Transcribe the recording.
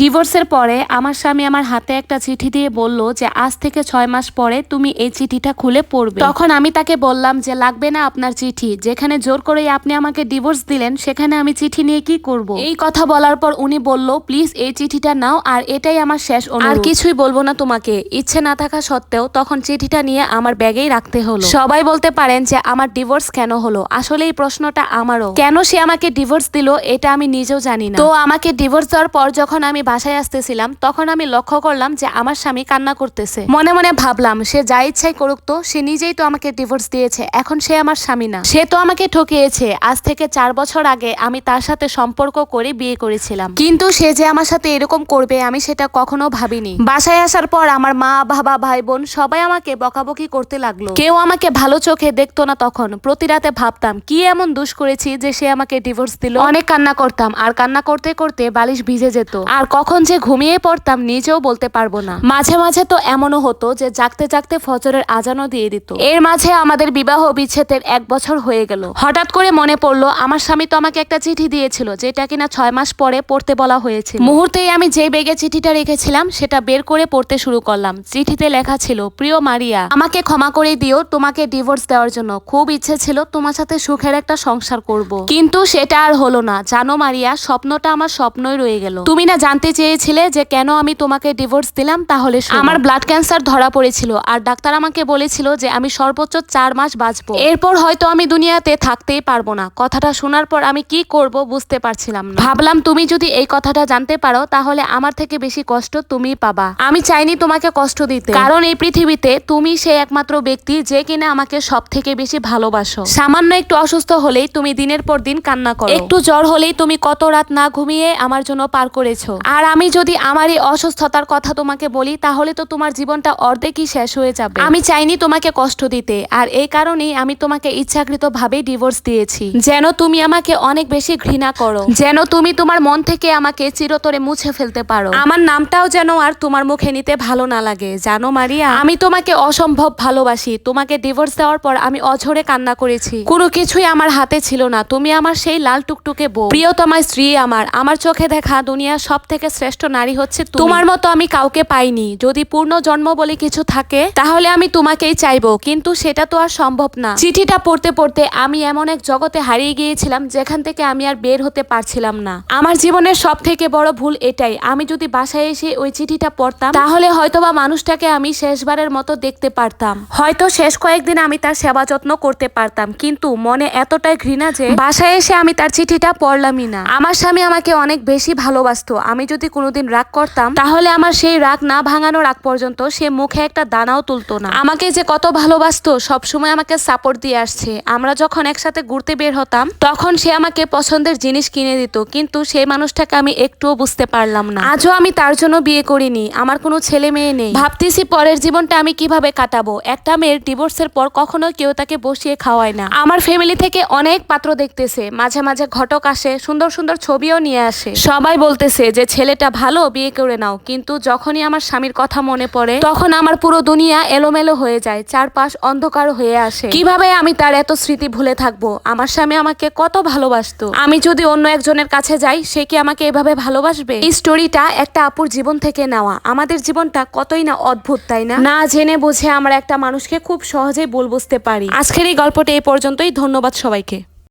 ডিভোর্সের পরে আমার স্বামী আমার হাতে একটা চিঠি দিয়ে বলল যে, আজ থেকে ছয় মাস পরে তুমি এই চিঠিটা খুলে পড়বে। তখন আমি তাকে বললাম যে, লাগবে না আপনার চিঠি। যেখানে জোর করেই আপনি আমাকে ডিভোর্স দিলেন, সেখানে আমি চিঠি নিয়ে কি করব? এই কথা বলার পর উনি বলল, প্লিজ এই চিঠিটা নাও, আর এটাই আমার শেষ আর কিছুই বলব না তোমাকে। ইচ্ছে না থাকা সত্ত্বেও তখন চিঠিটা নিয়ে আমার ব্যাগেই রাখতে হলো। সবাই বলতে পারেন যে, আমার ডিভোর্স কেন হলো? আসলে এই প্রশ্নটা আমারও। কেন সে আমাকে ডিভোর্স দিল, এটা আমি নিজেও জানি না। তো আমাকে ডিভোর্স দেওয়ার পর যখন আমি বাসায় আসতেছিলাম, তখন আমি লক্ষ্য করলাম যে আমার স্বামী কান্না করতেছে। মনে মনে ভাবলাম, সে যা ইচ্ছাই করুক তো, সে নিজেই তো আমাকে ডিভোর্স দিয়েছে, এখন সে আমার স্বামী না। সে তো আমাকে ঠকিয়েছে, আজ থেকে চার বছর আগে আমি তার সাথে সম্পর্ক করে বিয়ে করেছিলাম। কিন্তু সে যে আমার সাথে এরকম করবে, আমি সেটা কখনো ভাবিনি। বাসায় আসার পর আমার মা, বাবা, ভাই, বোন সবাই আমাকে বকাবকি করতে লাগল। কেউ আমাকে ভালো চোখে দেখতো না তখন। প্রতি রাতে ভাবতাম, কি এমন দুষ করেছি যে সে আমাকে ডিভোর্স দিল? অনেক কান্না করতাম, আর কান্না করতে করতে বালিশ ভিজে যেত। আর কখন যে ঘুমিয়ে পড়তাম নিজেও বলতে পারব না। মাঝে মাঝে তো এমনও হতো যে জাগতে জাগতে ফজরের আজানও দিয়ে দিত। এর মাঝে আমাদের বিবাহ বিচ্ছেদের এক বছর হয়ে গেল। হঠাৎ করে মনে পড়ল, আমার স্বামী তো আমাকে একটা চিঠি দিয়েছিল, যেটা কিনা ছয় মাস পরে পড়তে বলা হয়েছে। মুহূর্তেই আমি যে বেগে চিঠিটা রেখেছিলাম, সেটা বের করে পড়তে শুরু করলাম। চিঠিতে লেখা ছিল, প্রিয় মারিয়া, আমাকে ক্ষমা করে দিও, তোমাকে ডিভোর্স দেওয়ার জন্য। খুব ইচ্ছে ছিল তোমার সাথে সুখের একটা সংসার করব। কিন্তু সেটা আর হলো না। জানো মারিয়া, স্বপ্নটা আমার স্বপ্নই রয়ে গেল। তুমি না জানতে চেয়েছিলে যে কেন আমি তোমাকে ডিভোর্স দিলাম তাহলে আমার ব্লাড ক্যান্সার ধরা পড়েছিল আর ডাক্তার আমাকে বলেছিল যে আমি সর্বোচ্চ চার মাস বাঁচবো। এরপর হয়তো আমি দুনিয়াতে থাকতেই পারব না। কথাটা শোনার পর আমি কি করব বুঝতে পারছিলাম না। ভাবলাম তুমি যদি এই কথাটা জানতে পারো তাহলে আমার থেকে বেশি কষ্ট তুমিই পাবা। আমি চাইনি তোমাকে কষ্ট দিতে। কারণ এই পৃথিবীতে তুমি সেই একমাত্র ব্যক্তি যে কিনা আমাকে সব থেকে বেশি ভালোবাসো। সামান্য একটু অসুস্থ হলেই তুমি দিনের পর দিন কান্না করো। একটু জ্বর হলেই তুমি কত রাত না ঘুমিয়ে আমার জন্য পার করেছ। আর আমি যদি আমার এই অসুস্থতার কথা তোমাকে বলি, তাহলে তো তোমার জীবনটা অর্ধেকই শেষ হয়ে যাবে। আমি চাইনি তোমাকে কষ্ট দিতে, আর এই কারণেই আমি তোমাকে ইচ্ছাকৃত ভাবে ডিভোর্স দিয়েছি। যেন তুমি আমাকে অনেক বেশি ঘৃণা করো। যেন তুমি তোমার মন থেকে আমাকে চিরতরে মুছে ফেলতে পারো। আমার নামটাও যেন আর তোমার মুখে নিতে ভালো না লাগে। জানো মারিয়া? আমি তোমাকে অসম্ভব ভালোবাসি। তোমাকে ডিভোর্স দেওয়ার পর আমি অঝরে কান্না করেছি। কোনো কিছুই আমার হাতে ছিল না। তুমি আমার সেই লাল টুকটুকে বউ। প্রিয়তমা স্ত্রী আমার। আমার চোখে দেখা দুনিয়া সব থেকে শ্রেষ্ঠ নারী হচ্ছে তোমার মতো আমি কাউকে পাইনি। যদি পূর্ণ জন্ম বলে কিছু থাকে, তাহলে আমি তোমাকেই চাইব। কিন্তু সেটা তো আর সম্ভব না। চিঠিটা পড়তে পড়তে আমি এমন এক জগতে হারিয়ে গিয়েছিলাম, যেখান থেকে আমি আর বের হতে পারছিলাম না। আমার জীবনের সব থেকে বড় ভুল এটাই। আমি যদি বাসায় এসে ওই চিঠিটা পড়তাম, তাহলে হয়তোবা মানুষটাকে আমি শেষবারের মতো দেখতে পারতাম। হয়তো শেষ কয়েকদিন আমি তার সেবা যত্ন করতে পারতাম। কিন্তু মনে এতটাই ঘৃণা যে, বাসায় এসে আমি তার চিঠিটা পড়লামই না। আমার স্বামী আমাকে অনেক বেশি ভালোবাসতো। আমি যদি কোনোদিন রাগ করতাম, তাহলে আমার সেই রাগ না ভাঙানোর আগ পর্যন্ত সে মুখে একটা দানাও তুলতো না। আমাকে যে কত ভালোবাসতো, সবসময় আমাকে সাপোর্ট দিয়ে আসছে। আমরা যখন একসাথে ঘুরতে বের হতাম, তখন সে আমাকে পছন্দের জিনিস কিনে দিত, কিন্তু সেই মানুষটাকে আমি একটুও বুঝতে পারলাম না। আজও আমি তার জন্য বিয়ে করিনি, আমার কোনো ছেলে মেয়ে নেই। ভাবতেছি পরের জীবনটা আমি কীভাবে কাটাবো? একটা মেয়ের ডিভোর্সের পর কখনো কেউ তাকে বসিয়ে খাওয়ায় না। আমার ফ্যামিলি থেকে অনেক পাত্র দেখতেছে, মাঝে মাঝে ঘটক আসে, সুন্দর সুন্দর ছবিও নিয়ে আসে। সবাই বলতেছে যে ছেলেটা ভালো, বিয়ে করে নাও। কিন্তু যখনই আমার স্বামীর কথা মনে পড়ে, তখন আমার পুরো দুনিয়া এলোমেলো হয়ে যায়, চারপাশ অন্ধকার হয়ে আসে। কীভাবে আমি তার এত স্মৃতি ভুলে থাকব? আমার স্বামী আমাকে কত ভালোবাসতো। আমি যদি অন্য একজনের কাছে যাই, সে কি আমাকে এভাবে ভালোবাসবে? এই স্টোরিটা একটা আপুর জীবন থেকে নেওয়া। আমাদের জীবনটা কতই না অদ্ভুত, তাই না? না জেনে বুঝে আমরা একটা মানুষকে খুব সহজেই ভুল বুঝতে পারি। আজকের এই গল্পটা এই পর্যন্তই। ধন্যবাদ সবাইকে।